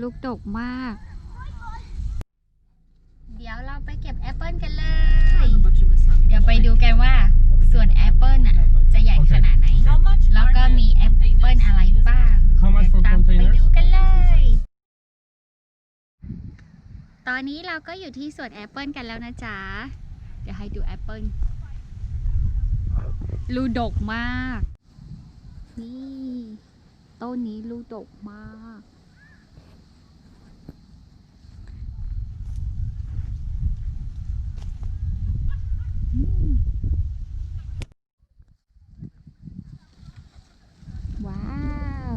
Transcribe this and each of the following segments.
วลูกดกมาก เดี๋ยวเราไปเก็บแอปเปิลกันเลย เดี๋ยวไปดูกันว่าส่วนแอปเปิลน่ะจะใหญ่ขนาดไหน แล้วก็มีแอปเปิลอะไรบ้าง How much เดี๋ยว for ตามไป containers? ดูกันเลย ตอนนี้เราก็อยู่ที่สวนแอปเปิลกันแล้วนะจ๊ะ เดี๋ยวให้ดูแอปเปิลลูกดกมาก นี่ ต้นนี้ลูกดกมาก อืมว้าว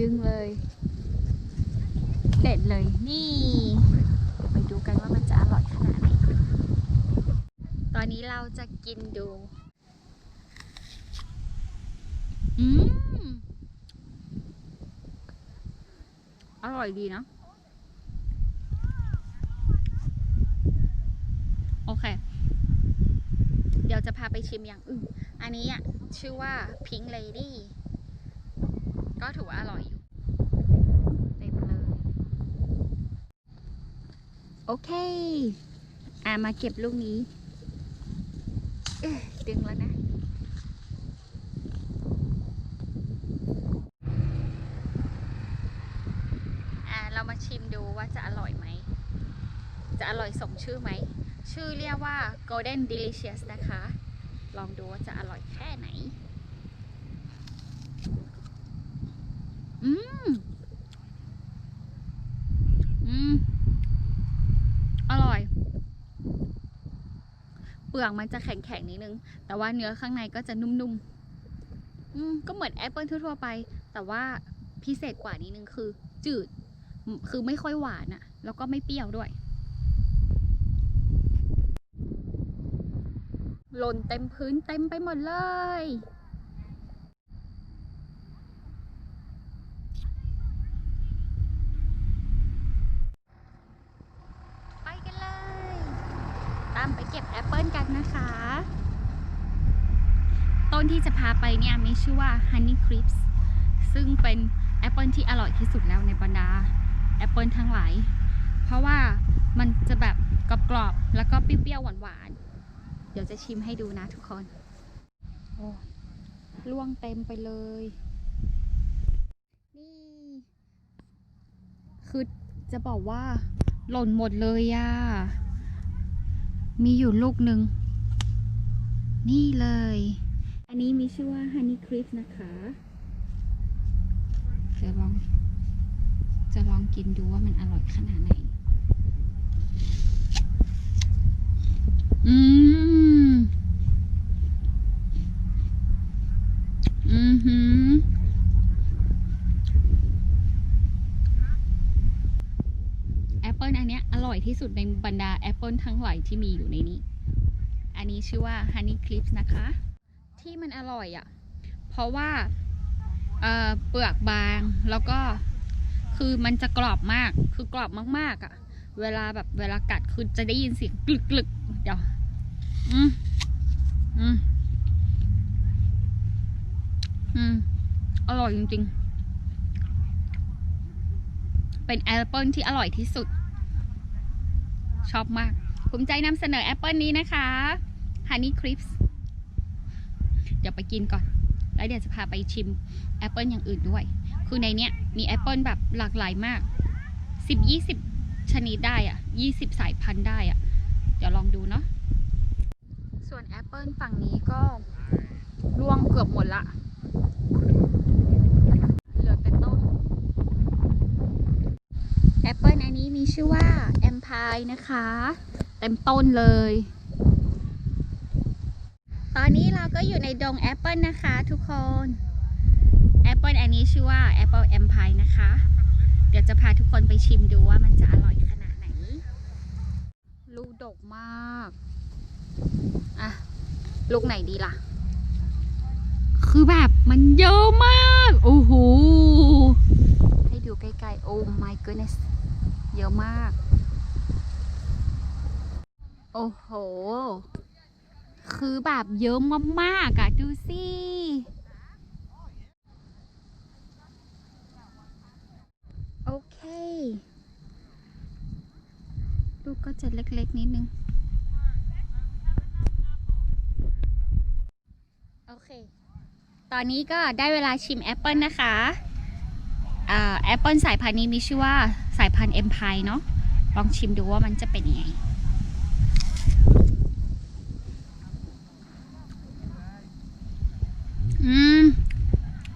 ดึงเลย เด็ดเลยนี่เดี๋ยวไปดูกันว่ามันจะอร่อยขนาดไหน ตอนนี้เราจะกินดู อืม อร่อยดีนะ โอเค เดี๋ยวจะพาไปชิมอย่างอื่น อันนี้อะ ชื่อว่า Pink Lady ก็ถือว่าอร่อยอยู่เต็มเลย โอเค อ่ามาเก็บลูกนี้เอ๊ดึงแล้วนะ อ่าเรามาชิมดูว่าจะอร่อยไหม จะอร่อยสมชื่อไหม ชื่อเรียกว่า Golden Delicious นะคะ ลองดูว่าจะอร่อยแค่ไหน อืม อืม อร่อย เปลือกมันจะแข็งๆนิดนึง แต่ว่าเนื้อข้างในก็จะนุ่มๆอืมก็เหมือนแอปเปิลทั่วๆไป แต่ว่าพิเศษกว่านิดนึงคือ จืด คือไม่ค่อยหวานอะแล้วก็ไม่เปรี้ยวด้วยหล่นเต็มพื้นเต็มไปหมดเลย ไปกันเลย ตามไปเก็บแอปเปิลกันนะคะ ต้นที่จะพาไปเนี่ยมีชื่อว่า Honey Crisp ซึ่งเป็นแอปเปิลที่อร่อยที่สุดแล้วในบรรดาแอปเปิลทั้งหลาย เพราะว่ามันจะแบบกรอบๆ แล้วก็เปรี้ยวๆ หวานๆ เดี๋ยวจะชิมให้ดูนะทุกคน โอ้ล่วงเต็มไปเลย นี่ คือจะบอกว่า หล่นหมดเลยอะมีอยู่ลูกหนึ่ง นี่เลย อันนี้มีชื่อว่า Honey Crisp นะคะ จะลอง จะลองกินดูว่ามันอร่อยขนาดไหน อืม อือหือแอปเปิลอันเนี้ยอร่อยที่สุดในบรรดาแอปเปิลทั้งหลายที่มีอยู่ในนี้ อันนี้ชื่อว่า Honey Clips นะคะ ที่มันอร่อยอะ่ะ เพราะว่าเเปลือกบางแล้วก็คือมันจะกรอบมาก คือกรอบมาก ๆอะ่ะ เวลาแบบเวลากัดคือจะได้ยินเสียงกลึกกลึกๆเดี๋ยว อืมอืมอืมอร่อยจริง ๆ เป็นแอปเปิลที่อร่อยที่สุด ชอบมาก ภูมิใจนำเสนอแอปเปิลนี้นะคะ Honey Crisps เดี๋ยวไปกินก่อน แล้วเดี๋ยวจะพาไปชิมแอปเปิลอย่างอื่นด้วย คือในเนี้ยมีแอปเปิลแบบหลากหลายมาก 10-20 ชนิดได้อะ20 สายพันธุ์ได้อะเดี๋ยวลองดูเนาะ ส่วนแอปเปิลฝั่งนี้ก็ร่วงเกือบหมดละเหลือแต่ต้น แอปเปิลอันนี้มีชื่อว่าแอมพายนะคะ เต็มต้นเลย อนนี้เราก็อยู่ในดงแอปเปิลนะคะทุกคนแอปเปิลอันนี้ชื่อว่าแอปเปิลแอมพายนะคะ เดี๋ยวจะพาทุกคนไปชิมดูว่ามันจะอร่อยขนาดไหน ลูกดกมาก อะ ลูกไหนดีล่ะ คือแบบมันเยอะมาก โอ้โห ให้ดูใกล้ๆ โอ้ my goodness เยอะมาก โอ้โห คือแบบเยอะมากๆอะดูสิโอเคลูกก็จะเล็กๆนิดนึง โอเค ตอนนี้ก็ได้เวลาชิมแอปเปิลนะคะแอปเปิลสายพันธุ์นี้มีชื่อว่าสายพันธุ์เอ็มพายเนาะลองชิมดูว่ามันจะเป็นยังไง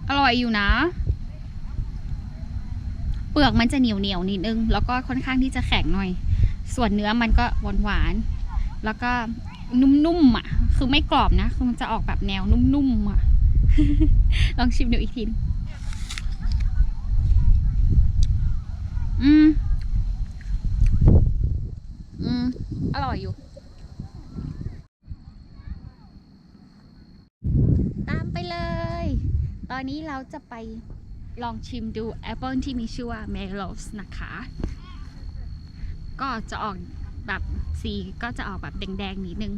อร่อยอยู่นะ เปลือกมันจะเหนียวเหนียวนิดนึง แล้วก็ค่อนข้างที่จะแข็งหน่อย ส่วนเนื้อมันก็หวานหวานแล้วก็นุ่มๆอะ คือไม่กรอบนะ คือมันจะออกแบบแนวนุ่มๆอะ ลองชิมดูอีกทีอืม อืม อร่อยอยู่ ตามไปเลย ต อนนี้เราจะไปลองชิมดูแอปเปิลที่มีชื่อว่า m e l o s นะคะ ก็จะออกแบบสีก็จะออกแบบแดงๆนิดนึง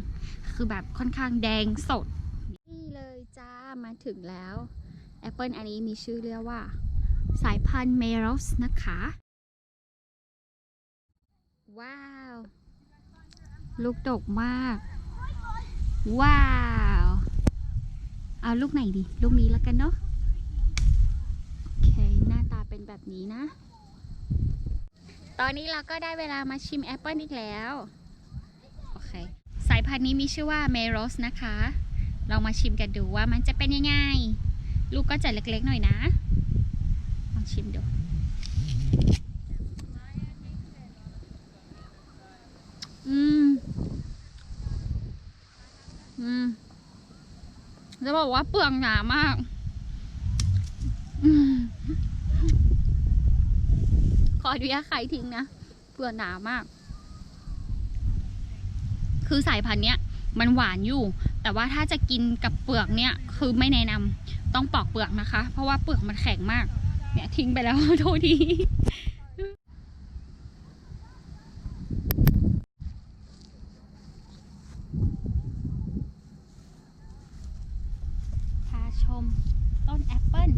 คือแบบค่อนข้างแดงสด นี่เลยจ้ามาถึงแล้วแอปเปิลอันนี้มีชื่อเรียกว่า สายพันธุ์ m e l o s นะคะ ว้าว ลูกดกมาก ว้าว เอาลูกไหนดี ลูกนี้แล้วกันเนาะ เค หน้าตาเป็นแบบนี้นะ ตอนนี้เราก็ได้เวลามาชิมแอปเปิลอีกแล้ว โอเค สายพันธุ์นี้มีชื่อว่าเมโรสนะคะ ลองมาชิมกันดูว่ามันจะเป็นยังไง ลูกก็จะเล็กๆหน่อยนะ ลองชิมดู อืม อืม จะบอกว่าเปลืองหนามากอืมข ออนุญาตใครทิ้งนะเปลือกหนามาก คือสายพันธุ์เนี้ยมันหวานอยู่ แต่ว่าถ้าจะกินกับเปลือกเนี้ยคือไม่แนะนำต้องปอกเปลือกนะคะ เพราะว่าเปลือกมันแข็งมาก เนี่ยทิ้งไปแล้วโทษทีพาชมต้นแอปเปิล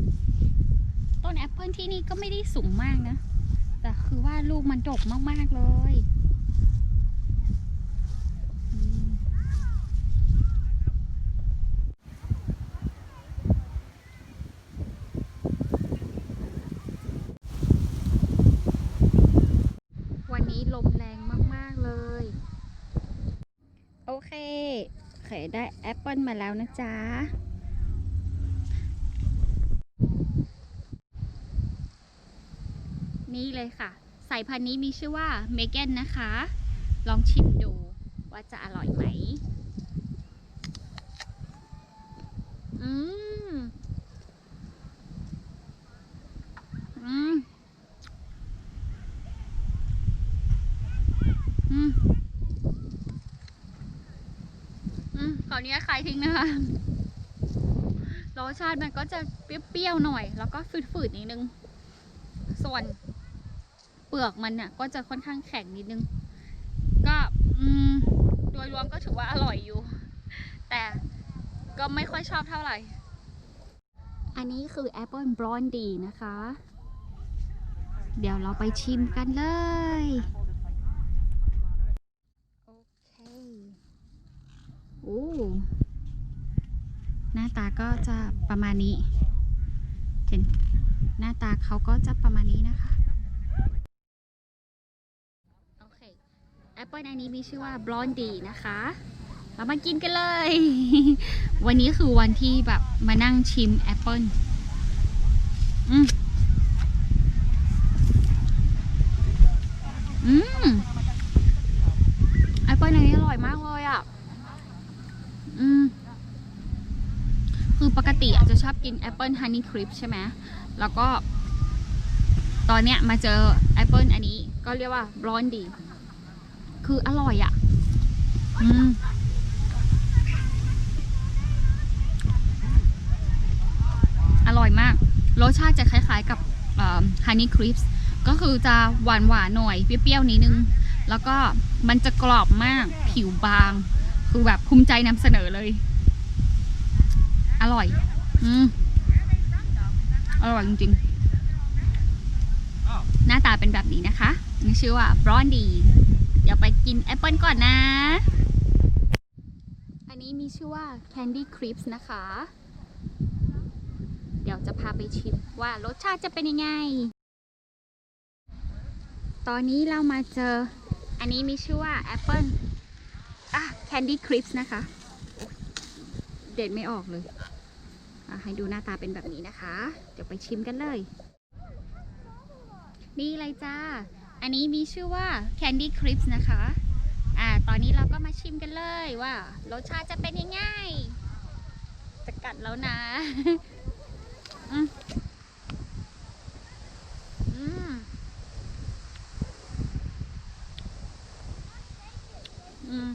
ต้นแอปเปิลที่นี่ก็ไม่ได้สูงมากนะ คือว่าลูกมันดกมาก ๆ เลย วันนี้ลมแรงมาก ๆ เลย โอเคโอเคได้แอปเปิลมาแล้วนะจ๊ะ นี่เลยค่ะ สายพันธุ์นี้มีชื่อว่าเมแกนนะคะ ลองชิมดูว่าจะอร่อยไหม อืม อืม อืม อืมขออนุญาตคลายทิ้งนะคะรสชาติมันก็จะเปรี้ยวๆหน่อย แล้วก็ฝืดๆนิดนึง ส่วน เปลือกมันเนี่ยก็จะค่อนข้างแข็งนิดนึง ก็โดยรวมก็ถือว่าอร่อยอยู่ แต่ก็ไม่ค่อยชอบเท่าไหร่ อันนี้คือแอปเปิลบรอนดีนะคะ เดี๋ยวเราไปชิมกันเลย โอเค โอ้ หน้าตาก็จะประมาณนี้เห็นหน้าตาเขาก็จะประมาณนี้นะคะ โอเค แอปเปิลอันนี้มีชื่อว่าบลอนดีนะคะ เรามากินกันเลย วันนี้คือวันที่แบบมานั่งชิมแอปเปิลอืมอืมแอปเปิลอันนี้อร่อยมากเลยอะ อืมคือปกติอาจจะชอบกินแอปเปิลฮันนี่คริปใช่ไหม แล้วก็ ตอนเนี้ยมาเจอแอปเปิลอันนี้ก็เรียกว่าบลอนดี คืออร่อยอะ่ะ อืมอร่อยมาก รสชาติจะคล้ายๆกับฮันนี่คริปส์ก็คือจะหวานหวานๆหน่อย เปรี้ยวๆนิดนึง แล้วก็มันจะกรอบมาก ผิวบาง คือแบบภูมิใจนำเสนอเลย อร่อย อืมอร่อยจริงๆ หน้าตาเป็นแบบนี้นะคะนี่ชื่อว่าบรอนดี ดี๋ยวไปกินแอปเปิลก่อนนะ อันนี้มีชื่อว่า Candy Crisps นะคะ เดี๋ยวจะพาไปชิมว่ารสชาติจะเป็นยังไง ตอนนี้เรามาเจอ อันนี้มีชื่อว่าแอปเปิลอะ Candy Crisps นะคะ เด็ดไม่ออกเลยให้ดูหน้าตาเป็นแบบนี้นะคะ เดี๋ยวไปชิมกันเลย นี่เลยจ้า อันนี้มีชื่อว่า Candy Crisps นะคะ อ่า ตอนนี้เราก็มาชิมกันเลยว่ารสชาติจะเป็นยังไง จะกัดแล้วนะ อืมอืมอืม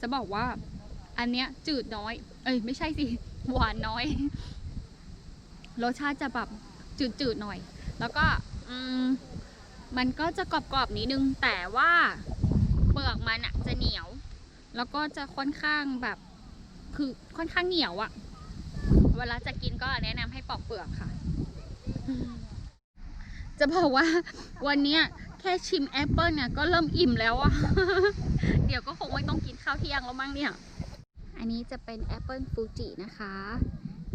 จะบอกว่า อันเนี้ยจืดน้อย เอ้ย ไม่ใช่สิ หวานน้อย รสชาติจะแบบจืดๆหน่อย แล้วก็มมันก็จะกรอบๆนิดนึง แต่ว่าเปลือกมันอะจะเหนียว แล้วก็จะค่อนข้างแบบคือค่อนข้างเหนียวอะเวลาจะกินก็แนะนำให้ปอกเปลือกค่ะ จะบอกว่าวันนี้แค่ชิมแอปเปิลเนี่ยก็เริ่มอิ่มแล้วอะเดี๋ยวก็คงไม่ต้องกินข้าวเที่ยงแล้วมั้งเนี่ย อันนี้จะเป็นแอปเปิลฟูจินะคะ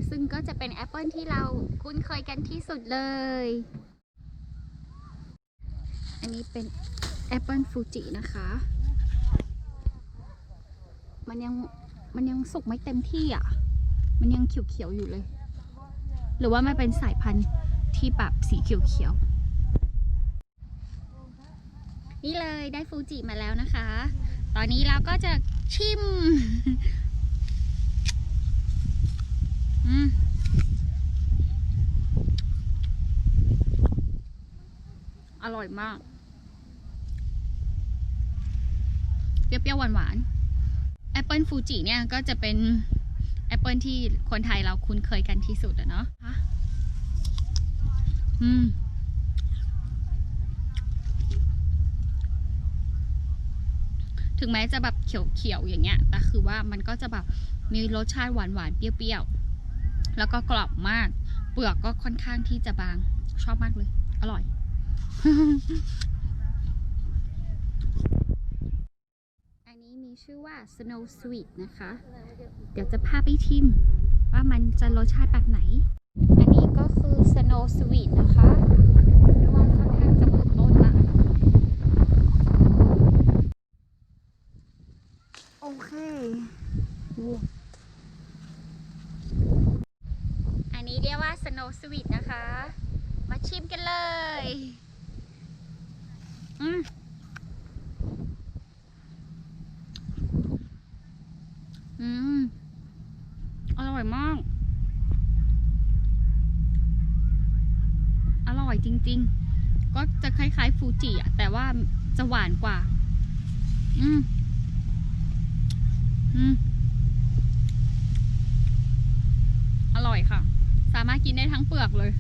ซึ่งก็จะเป็นแอปเปิลที่เราคุ้นเคยกันที่สุดเลย อันนี้เป็นแอปเปิลฟูจินะคะ มันยังมันยังสุกไม่เต็มที่อะ มันยังเขียวๆอยู่เลย หรือว่ามันเป็นสายพันธุ์ที่แบบสีเขียวๆ นี่เลยได้ฟูจิมาแล้วนะคะ ตอนนี้เราก็จะชิม อร่อยมาก เปรี้ยวๆหวานๆแอปเปิลฟูจิเนี่ยก็จะเป็นแอปเปิลที่คนไทยเราคุ้นเคยกันที่สุดอะเนาะอืมถึงแม้จะแบบเขียวๆอย่างเงี้ย แต่คือว่ามันก็จะแบบมีรสชาติหวานๆ เปรี้ยวๆ แล้วก็กรอบมาก เปลือกก็ค่อนข้างที่จะบาง ชอบมากเลย อร่อย อันนี้มีชื่อว่า Snow Sweet นะคะ เดี๋ยวจะพาไปชิม ว่ามันจะรสชาติแบบไหน อันนี้ก็คือ Snow Sweet นะคะร่วงค่อนข้างจะหมดต้นละ โอเค อันนี้เรียกว่า Snow Sweet นะคะ มาชิมกันเลย อืม อืม อร่อยมาก อร่อย จริงๆก็จะคล้ายๆฟูจิอะแต่ว่าจะหวานกว่า อืม อืม อร่อยค่ะ สามารถกินได้ทั้งเปลือกเลย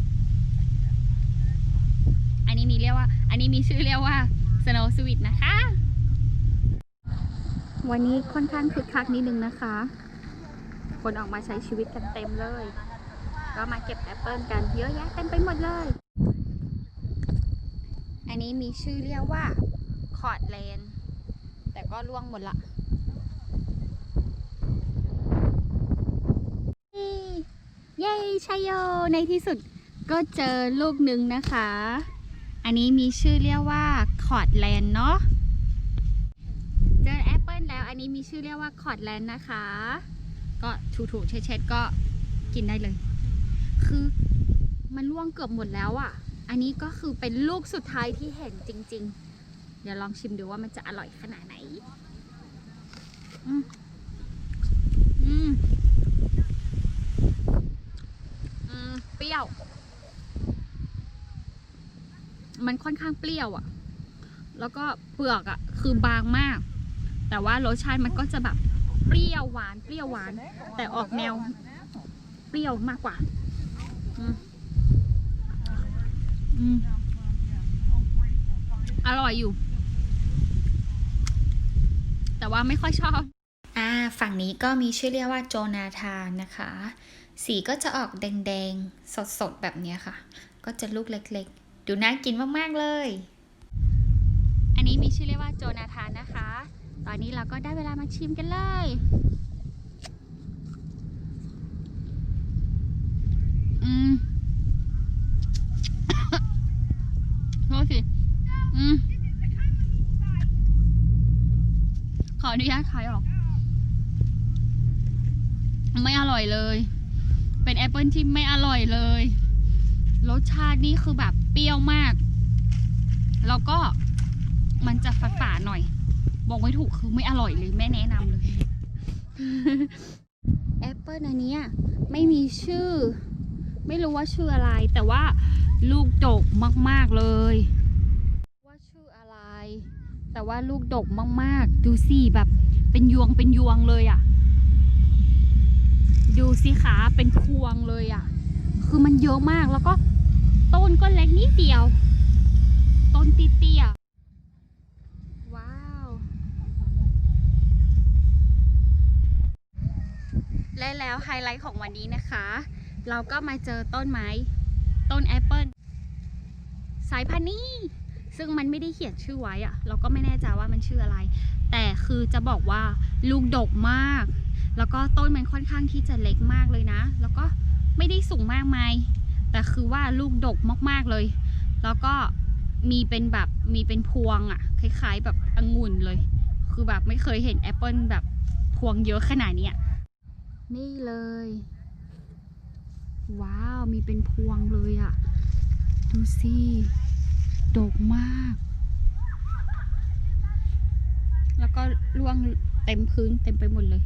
อันนี้มีเรียกว่า อันนี้มีชื่อเรียกว่า Snow Sweet นะคะ วันนี้ค่อนข้างคึกคักนิดนึงนะคะ คนออกมาใช้ชีวิตกันเต็มเลย ก็มาเก็บแอปเปิลกันเยอะแยะเต็มไปหมดเลย อันนี้มีชื่อเรียกว่าคอร์ดแลน แต่ก็ร่วงหมดละเย้ชัยโย ในที่สุดก็เจอลูกหนึ่งนะคะ อันนี้มีชื่อเรียกว่าคอร์ดแลนเนาะ เจอแอปเปิลแล้ว อันนี้มีชื่อเรียกว่าคอร์ดแลนนะคะ ก็ถูๆเช็ดๆก็กินได้เลย คือมันร่วงเกือบหมดแล้วอะ่ะ อันนี้ก็คือเป็นลูกสุดท้ายที่เห็นจริง ๆ เดี๋ยวลองชิมดูว่ามันจะอร่อยขนาดไหน อืมอืมอืมเปรี้ยว มันค่อนข้างเปรี้ยวอะ่ะ แล้วก็เปลือกอะ่ะ คือบางมาก แต่ว่ารสชาติมันก็จะแบบเปรี้ยวหวาน เปรี้ยวหวาน แต่ออกแนว เปรี้ยวมากกว่า อืม อืมอร่อยอยู่ แต่ว่าไม่ค่อยชอบ อ่า ฝั่งนี้ก็มีชื่อเรียกว่าโจนาธานนะคะ สีก็จะออกแดงๆ สดๆ แบบเนี้ยค่ะ ก็จะลูกเล็กๆดูดูน่ากินมากๆเลย อันนี้มีชื่อเรียกว่าโจนาธานนะคะ ตอนนี้เราก็ได้เวลามาชิมกันเลยอืม โทษ สิ อืม ขออนุญาตขายออก ไม่อร่อยเลย เป็นแอปเปิลที่ไม่อร่อยเลย รสชาตินี่คือแบบเปรี้ยวมาก แล้วก็มันจะฝาดๆหน่อย บอกไม่ถูกคือไม่อร่อยเลย ไม่แนะนำเลยแอปเปิลอันนี้ไม่มีชื่อ ไม่รู้ว่าชื่ออะไร แต่ว่าลูกดกมาก ๆ เลย แต่ว่าลูกดกมากๆ ดูสิแบบเป็นยวงเป็นยวงเลยอะ่ะ ดูสิคะเป็นพวงเลยอะ่ะ คือมันเยอะมากแล้วก็ต้นก็เล็กนิดเดียว ต้นเตี้ยว้าว และแล้วไฮไลท์ของวันนี้นะคะ เราก็มาเจอต้นไม้ ต้นแอปเปิลสายพันธุ์นี้ ซึ่งมันไม่ได้เขียนชื่อไว้อะเราก็ไม่แน่ใจว่ามันชื่ออะไร แต่คือจะบอกว่าลูกดกมาก แล้วก็ต้นมันค่อนข้างที่จะเล็กมากเลยนะ แล้วก็ไม่ได้สูงมากมาย แต่คือว่าลูกดกมากๆเลย แล้วก็มีเป็นแบบมีเป็นพวงอะคล้าย ๆ แบบองุ่นเลย คือแบบไม่เคยเห็นแอปเปิลแบบพวงเยอะขนาดนี้นี่เลย ว้าว มีเป็นพวงเลยอะดูสิ ดกมาก แล้วก็ร่วงเต็มพื้นเต็มไปหมดเลย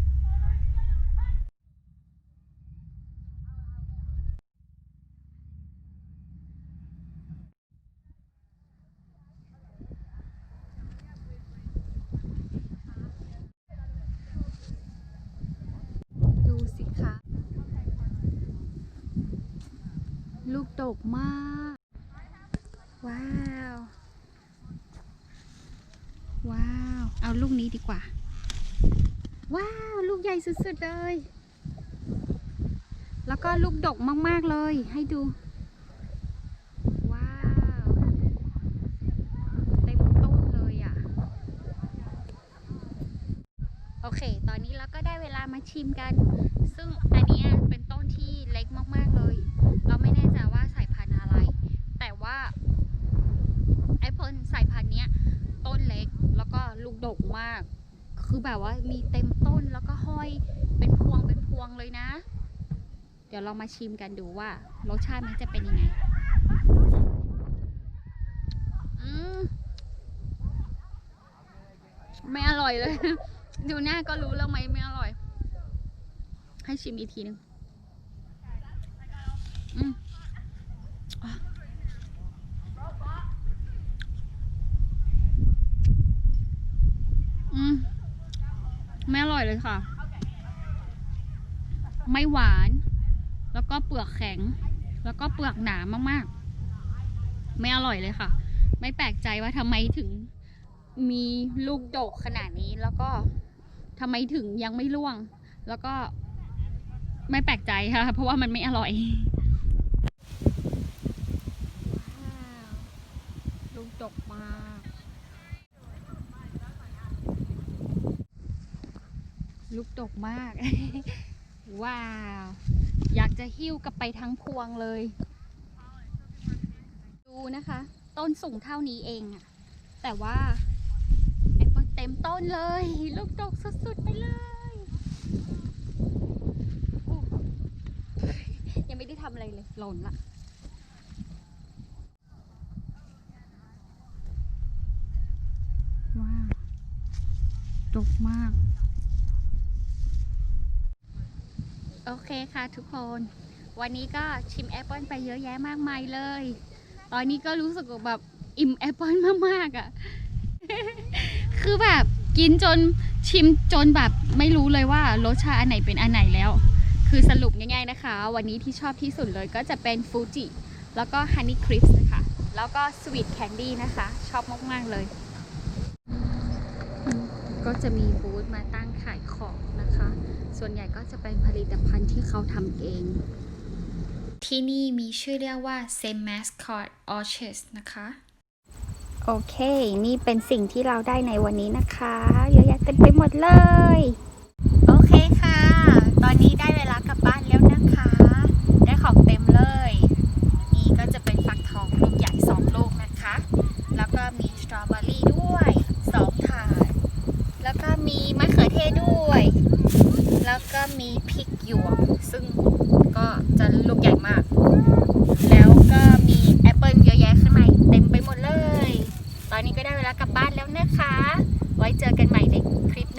ดูสิคะลูกดกมาก ว้าว ว้าว เอาลูกนี้ดีกว่า ว้าว ลูกใหญ่ สุดๆเลย แล้วก็ลูกดกมากๆเลย ให้ดู ว้าว เต็มต้นเลยอะ โอเค ตอนนี้เราก็ได้เวลามาชิมกัน ซึ่งอันนี้เป็นต้นที่เล็กมากๆเลย เราไม่แน่ใจว่าสายพันธุ์อะไร แต่ว่าแอปเปิลสายพันธุ์เนี้ย ต้นเล็กแล้วก็ลูกดกมาก คือแบบว่ามีเต็มต้นแล้วก็ห้อยเป็นพวงเป็นพวงเลยนะ เดี๋ยวเรามาชิมกันดูว่ารสชาติมันจะเป็นยังไงไม่อร่อยเลย ดูหน้าก็รู้แล้วไหมไม่อร่อย ให้ชิมอีกทีหนึงอืมอะอืม ไม่อร่อยเลยค่ะ ไม่หวาน แล้วก็เปลือกแข็ง แล้วก็เปลือกหนามากๆ ไม่อร่อยเลยค่ะ ไม่แปลกใจว่าทำไมถึงมีลูกดกขนาดนี้แล้วก็ทำไมถึงยังไม่ร่วง แล้วก็ไม่แปลกใจค่ะ เพราะว่ามันไม่อร่อยลูกดกมาก ลูกดกมาก ว้าว อยากจะหิ้วกลับไปทั้งพวงเลย ดูนะคะ ต้นสูงเท่านี้เองอะแต่ว่าแอปเปิลเต็มต้นเลย ลูกดกสุดๆไปเลยยังไม่ได้ทำอะไรเลยหล่นละว้าวดกมาก โอเคค่ะทุกคน วันนี้ก็ชิมแอปเปิลไปเยอะแยะมากมายเลย ตอนนี้ก็รู้สึกแบบอิ่มแอปเปิลมากๆอะ่ะ คือแบบกินจนชิมจนแบบไม่รู้เลยว่ารสชาติอันไหนเป็นอันไหนแล้ว คือสรุปง่ายๆนะคะ วันนี้ที่ชอบที่สุดเลยก็จะเป็นฟูจิแล้วก็ฮันนี่คริสนะคะแล้วก็สวีทแคนดี้นะคะ ชอบมากๆเลย ก็จะมีบูธมาตั้งขายของ ส่วนใหญ่ก็จะเป็นผลิตภัณฑ์ที่เขาทำเอง ที่นี่มีชื่อเรียกว่า Saint Mascot Orchard นะคะ โอเค นี่เป็นสิ่งที่เราได้ในวันนี้นะคะเยอะแยะเต็มไปหมดเลย โอเคค่ะ ตอนนี้ได้เวลากลับบ้านแล้วนะคะ ได้ของเต็มเลย นี่ก็จะเป็นฟักทองลูกใหญ่สองลูกนะคะ แล้วก็มีสตรอเบอรี่ด้วยสองถาด แล้วก็มีมะเขือเทศด้วย แล้วก็มีพริกหยวก ซึ่งก็จะลูกใหญ่มาก แล้วก็มีแอปเปิลเยอะแยะข้างในเต็มไปหมดเลย ตอนนี้ก็ได้เวลากลับบ้านแล้วนะคะ ไว้เจอกันใหม่ในคลิป